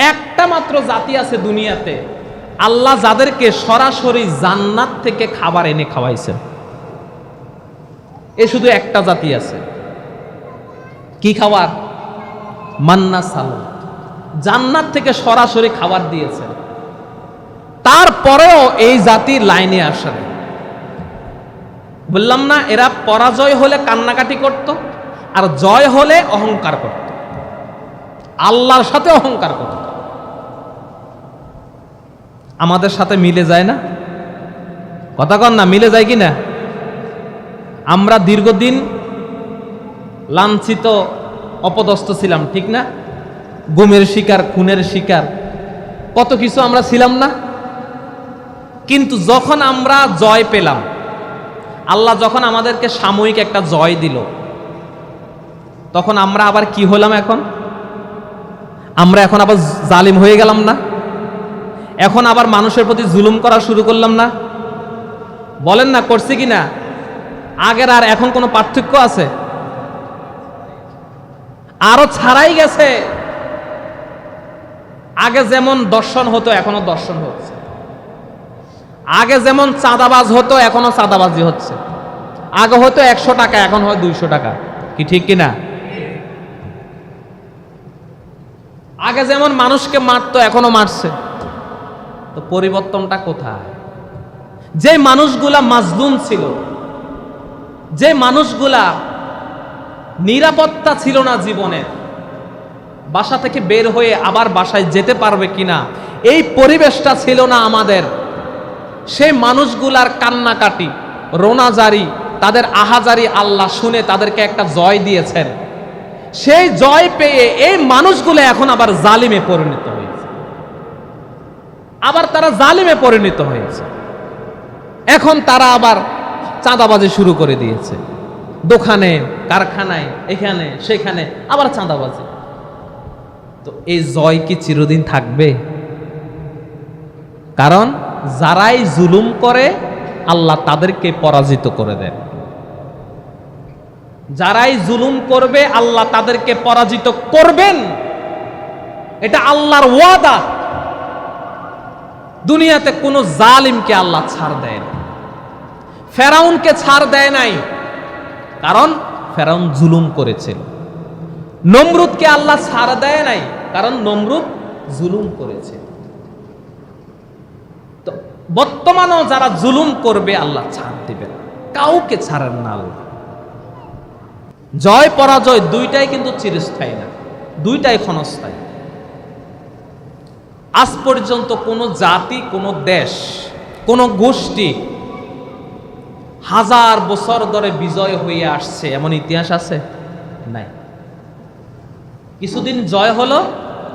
একটা মাত্র জাতি আছে দুনিয়াতে। আল্লাহ যাদেরকে সরাসরি জান্নাত থেকে খাবার এনে খাওয়াইছেন। এ শুধু একটা জাতি আছে। কি খাবার? মান্না সালাম জান্নাত থেকে সরাসরি খাবার দিয়েছেন। তারপরেও এই জাতি লাইনে আসেন বললাম না, এরা পরাজয় হলে কান্নাকাটি করত, আর জয় হলে অহংকার করত। আল্লাহর সাথে অহংকার করত। আমাদের সাথে মিলে যায় না? কথা কন না, মিলে যায় কি না আমরা দীর্ঘদিন লাঞ্ছিত, অপদস্থ ছিলাম, ঠিক না? গুমের শিকার, খুনের শিকার, কত কিছু আমরা ছিলাম না? কিন্তু যখন আমরা জয় পেলাম, আল্লাহ যখন আমাদেরকে সাময়িক একটা জয় দিল, তখন আমরা আবার কি হলাম এখন? আমরা এখন আবার জালিম হয়ে গেলাম না? এখন আবার মানুষের প্রতি জুলুম করা শুরু করলাম না? বলেন না, করছি কি না? আগের আর এখন কোনো পার্থক্য আছে? আরও ছাড়াই গেছে। আগে যেমন দর্শন হতো, এখনও দর্শন হচ্ছে। আগে যেমন চাঁদাবাজ হতো, এখনও চাঁদাবাজি হচ্ছে। আগে হতো একশো টাকা, এখন হয় দুইশো টাকা। কি ঠিক কিনা আগে যেমন মানুষকে মারতো, এখনও মারছে। তো পরিবর্তনটা কোথায়? যে মানুষগুলা মাজলুম ছিল, যে মানুষগুলা নিরাপত্তা ছিল না জীবনের, বাসা থেকে বের হয়ে আবার বাসায় যেতে পারবে কিনা, এই পরিবেশটা ছিল না আমাদের। সেই মানুষগুলার কান্নাকাটি, রোনাজারি, তাদের আহাজারি আল্লাহ শুনে তাদেরকে একটা জয় দিয়েছেন। সেই জয় পেয়ে এই মানুষগুলো এখন আবার জালিমে পরিণত। আবার তারা জালিমে পরিণত হয়েছে। এখন তারা আবার চাঁদাবাজি শুরু করে দিয়েছে। দোকানে, কারখানায়, এখানে, সেখানে আবার চাঁদাবাজি। তো এই জয় কি চিরদিন থাকবে? কারণ যারাই জুলুম করে, আল্লাহ তাদেরকে পরাজিত করে দেন। যারাই জুলুম করবে, আল্লাহ তাদেরকে পরাজিত করবেন। এটা আল্লাহর ওয়াদা। দুনিয়াতে কোনো জালিমকে আল্লাহ ছাড় দেয় না। ফেরাউনকে ছাড় দেয় নাই। কারণ ফেরাউন জুলুম করেছিল। নমরুদকে আল্লাহ ছাড় দেয় নাই। কারণ নমরুদ জুলুম করেছে। তো বর্তমানেও যারা জুলুম করবে, আল্লাহ ছাড় দিবেন কাউকে ছাড়েন না আল্লাহ। জয় পরাজয় দুইটাই কিন্তু চিরস্থায়ী না। দুইটাই ক্ষণস্থায়ী। আজ পর্যন্ত কোনো জাতি, কোনো দেশ, কোনো গোষ্ঠী হাজার বছর ধরে বিজয় হয়ে আসছে। এমন ইতিহাস আছে? নাই। কিছুদিন জয় হলো,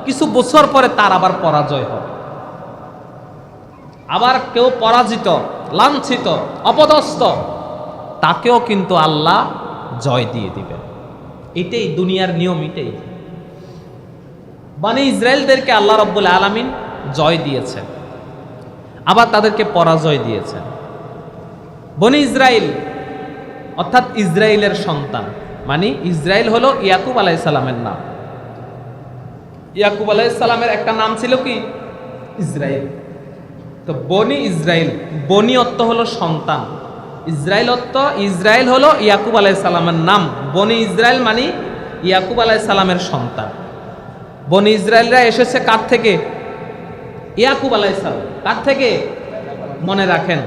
কিছু বছর পরে তার আবার পরাজয় হবে। আবার কেউ পরাজিত, লাঞ্ছিত, অপদস্থ, তাকেও কিন্তু আল্লাহ জয় দিয়ে দিবেন। এটাই দুনিয়ার নিয়ম, এটাই। মানে ইসরায়েলদেরকে আল্লাহ রব্বুল আলমিন জয় দিয়েছেন। আবার তাদেরকে পরাজয় দিয়েছেন। বনি ইসরায়েল, অর্থাৎ ইসরায়েলের সন্তান মানে ইসরায়েল হলো ইয়াকুব আলাইসালামের নাম। ইয়াকুব আলাইসালামের একটা নাম ছিল কি? ইসরায়েল। তো বনি ইসরায়েল বনি অর্থ হলো সন্তান। ইসরায়েল অর্থ ইসরায়েল হলো ইয়াকুব আলাইসালামের নাম। বনি ইসরায়েল মানে ইয়াকুব আলাইসালামের সন্তান। বনি ইসরায়েলরা এসেছে কার থেকে? ইয়াকুব আলাইসালাম কার থেকে? মনে রাখেন।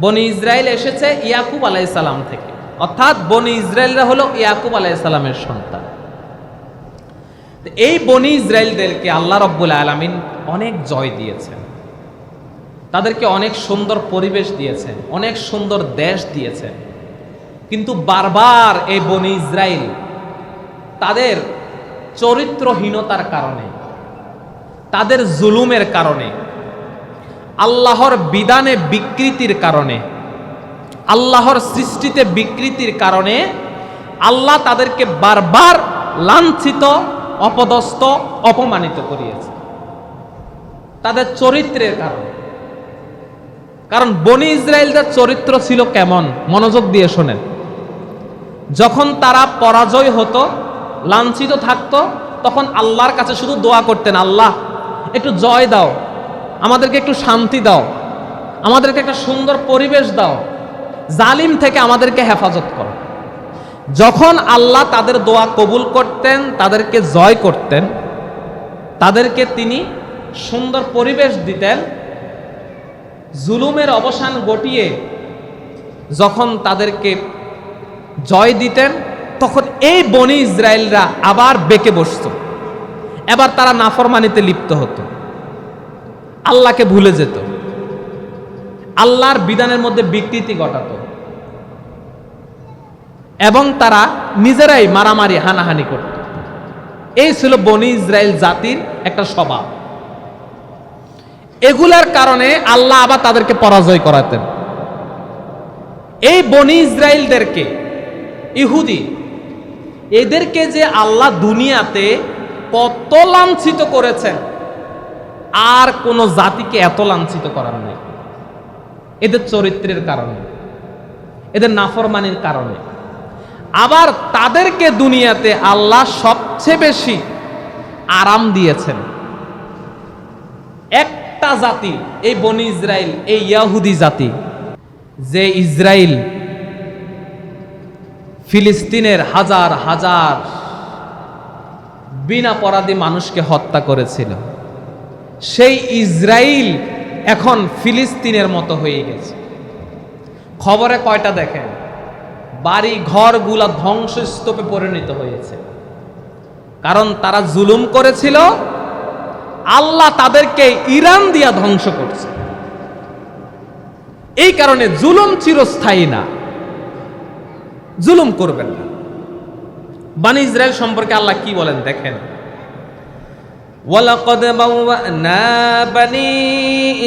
বনি ইসরায়েল এসেছে ইয়াকুব আলাইসালাম থেকে। অর্থাৎ বনি ইসরায়েলরা হলো ইয়াকুব আলাইসালামের সন্তান। এই বনি ইসরায়েলদেরকে আল্লাহ রব্বুল আলমিন অনেক জয় দিয়েছেন। তাদেরকে অনেক সুন্দর পরিবেশ দিয়েছেন, অনেক সুন্দর দেশ দিয়েছেন। কিন্তু বারবার এই বনি ইসরায়েল তাদের চরিত্রহীনতার কারণে, তাদের জুলুমের কারণে, আল্লাহর বিধানে বিকৃতির কারণে, আল্লাহর সৃষ্টিতে বিকৃতির কারণে আল্লাহ তাদেরকে বারবার লাঞ্ছিত, অপদস্থ, অপমানিত করিয়েছে। তাদের চরিত্রের কারণে। কারণ বনি ইসরায়েলদের চরিত্র ছিল কেমন? মনোযোগ দিয়ে শোনেন। যখন তারা পরাজয় হতো লাঞ্ছিত থাকতো, তখন আল্লাহর কাছে শুধু দোয়া করতেন, আল্লাহ, একটু জয় দাও, আমাদেরকে একটু শান্তি দাও, আমাদেরকে একটা সুন্দর পরিবেশ দাও, জালিম থেকে আমাদেরকে হেফাজত করো। যখন আল্লাহ তাদের দোয়া কবুল করতেন, তাদেরকে জয় করতেন, তাদেরকে তিনি সুন্দর পরিবেশ দিতেন, জুলুমের অবসান ঘটিয়ে যখন তাদেরকে জয় দিতেন তখন এই বনি ইসরায়েলরা আবার বেঁকে বসত। এবার তারা নাফরমানিতে লিপ্ত হতো। আল্লাহকে ভুলে যেত। আল্লাহর বিধানের মধ্যে বিকৃতি ঘটাতো। এবং তারা নিজেরাই মারামারি, হানাহানি করত। এই ছিল বনি ইসরায়েল জাতির একটা স্বভাব। এগুলার কারণে আল্লাহ আবার তাদেরকে পরাজয় করাতেন। এই বনি ইসরায়েলদেরকে, ইহুদি এদেরকে যে আল্লাহ দুনিয়াতে কত লাঞ্ছিত করেছেন, আর কোন জাতিকে এত লাঞ্ছিত করার নাই। এদের চরিত্রের কারণে, এদের নাফরমানির কারণে। আবার তাদেরকে দুনিয়াতে আল্লাহ সবচেয়ে বেশি আরাম দিয়েছেন। একটা জাতি, এই বনি ইসরায়েল এই ইয়াহুদি জাতি, যে ইসরায়েল ফিলিস্তিনের হাজার হাজার বিনা পরাধী মানুষকে হত্যা করেছিল। সেই ইসরায়েল এখন ফিলিস্তিনের মতো হয়ে গেছে। খবরে কয়টা দেখেন? বাড়ি ঘরগুলা ধ্বংসস্তূপে পরিণত হয়েছে। কারণ তারা জুলুম করেছিল, আল্লাহ তাদেরকে ইরান দিয়া ধ্বংস করছে। এই কারণে জুলুম চিরস্থায়ী না। জুলুম করবেন না বানি ইসরায়েল সম্পর্কে আল্লাহ কি বলেন দেখেন ولقد بوأنا بني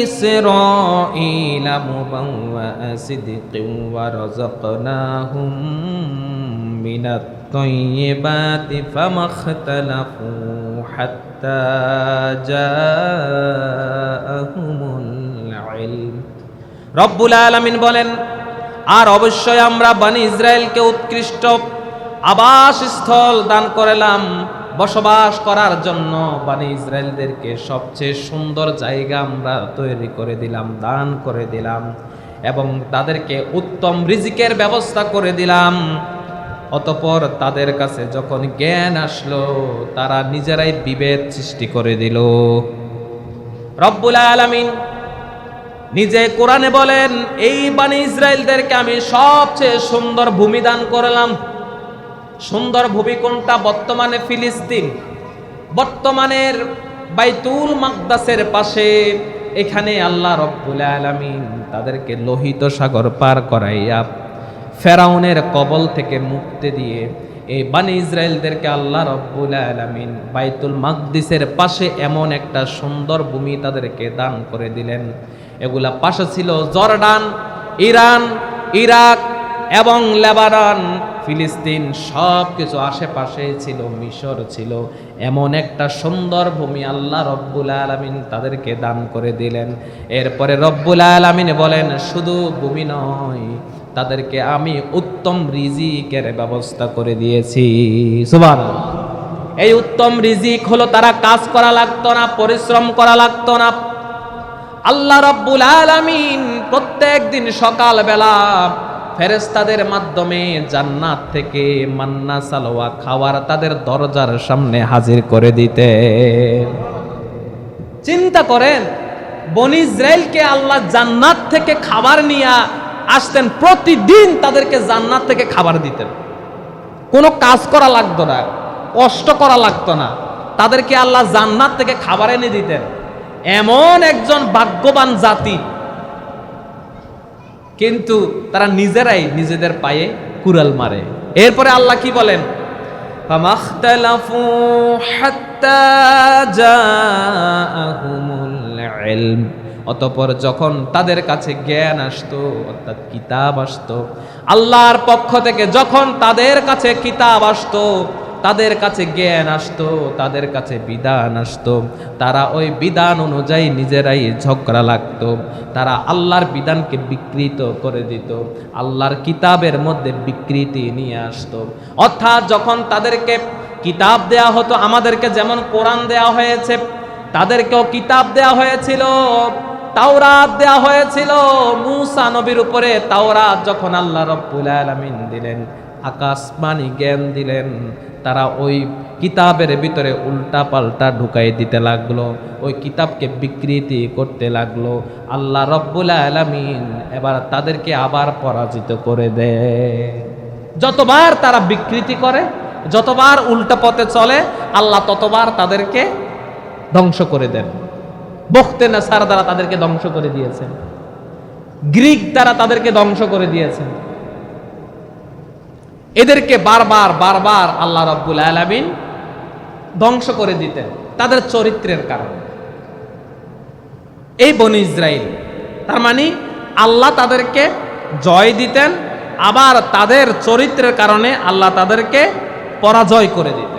إسرائيل مبوأ صدق ورزقناهم من الطيبات فما اختلفوا حتى جاءهم العلم রব্বুল আলামিন বলেন আর অবশ্যই আমরা বানি ইসরায়েলকে উৎকৃষ্ট আবাসস্থল দান করলাম, বসবাস করার জন্য। বানি ইসরায়েলদেরকে সবচেয়ে সুন্দর জায়গা আমরা তৈরি করে দিলাম, দান করে দিলাম এবং তাদেরকে উত্তম রিজিকের ব্যবস্থা করে দিলাম। অতপর তাদের কাছে যখন জ্ঞান আসলো, তারা নিজেরাই বিভেদ সৃষ্টি করে দিল। রব্বুল আলামিন নিজে কোরআনে বলেন, এই বাণী ইসরায়েলদেরকে আমি সবচেয়ে সুন্দর ভূমি দান করলাম। সুন্দর ভূমি কোনটা? বর্তমানে ফিলিস্তিন। বর্তমানের বাইতুল মাকদাসের পাশে এখানে আল্লাহ রব্বুল আলামিন তাদেরকে লোহিত সাগর পার করাইয়া ফেরাউনের কবল থেকে মুক্তি দিয়ে এই বানি ইসরায়েলদেরকে আল্লাহ রব্বুল আলামিন বাইতুল মাকদিসের পাশে এমন একটা সুন্দর ভূমি তাদেরকে দান করে দিলেন। এগুলা পাশে ছিল জর্ডান, ইরান, ইরাক এবং লেবানন। ফিলিস্তিন সব কিছু আশেপাশে ছিল, মিশর ছিল। এমন একটা সুন্দর ভূমি আল্লাহ রব্বুল আলমিন তাদেরকে দান করে দিলেন। এরপরে রব্বুল আলমিন বলেন, শুধু ভূমি নয়, তাদেরকে আমি উত্তম রিজিকের ব্যবস্থা করে দিয়েছি। সুবান এই উত্তম রিজিক হলো তারা কাজ করা লাগতো না, পরিশ্রম করা লাগতো না আল্লাহ রাব্বুল আলামিন প্রত্যেক দিন সকালবেলা ফেরেস্তাদের মাধ্যমে জান্নাত থেকে মান্না, সালোয়া খাওয়ার তাদের দরজার সামনে হাজির করে দিতে। চিন্তা করেন, বনি ইসরায়েলকে আল্লাহ জান্নাত থেকে খাবার নিয়ে আসতেন, প্রতিদিন তাদেরকে জান্নাত থেকে খাবার দিতেন। কোনো কাজ করা লাগতো না, কষ্ট করা লাগতো না। তাদেরকে আল্লাহ জান্নাত থেকে খাবার এনে দিতেন। এমন একজন ভাগ্যবান জাতি। কিন্তু তারা নিজেরাই নিজেদের পায়ে কুরাল মারে। এরপরে আল্লাহ কি বলেন? অতপর যখন তাদের কাছে জ্ঞান আসতো, অর্থাৎ কিতাব আসতো, আল্লাহর পক্ষ থেকে যখন তাদের কাছে কিতাব আসতো তাদের কাছে জ্ঞান আসতো, তাদের কাছে বিধান আসতো। তারা ওই বিধান অনুযায়ী নিজেরাই ঝগড়া লাগতো। তারা আল্লাহর বিধানকে বিকৃত করে দিত। আল্লাহর কিতাবের মধ্যে বিকৃতি নিয়ে আসতো। অর্থাৎ যখন তাদেরকে কিতাব দেয়া হতো, আমাদেরকে যেমন কোরআন দেয়া হয়েছে, তাদেরকেও কিতাব দেয়া হয়েছিল, তাওরাত দেয়া হয়েছিল। মুসা নবীর উপরে তাওরাত যখন আল্লাহ রব্বুল আলামিন দিলেন আকাশবাণী জ্ঞান দিলেন। তারা ওই কিতাবের ভিতরে উল্টা পাল্টা ঢুকাই দিতে লাগল, ওই কিতাবকে বিকৃতি করতে লাগল। আল্লাহ রব্বুল আলামিন এবার তাদেরকে আবার পরাজিত করে দেয় যতবার তারা বিকৃতি করে, যতবার উল্টা পথে চলে, আল্লাহ ততবার তাদেরকে ধ্বংস করে দেন। বখতে না সার দ্বারা তাদেরকে ধ্বংস করে দিয়েছেন। গ্রিক দ্বারা তাদেরকে ধ্বংস করে দিয়েছেন। এদেরকে বারবার বারবার আল্লাহ রব্বুল আলামিন ধ্বংস করে দিতেন তাদের চরিত্রের কারণে। এই বনি ইসরায়েল তার মানে আল্লাহ তাদেরকে জয় দিতেন, আবার তাদের চরিত্রের কারণে আল্লাহ তাদেরকে পরাজয় করে দিতেন।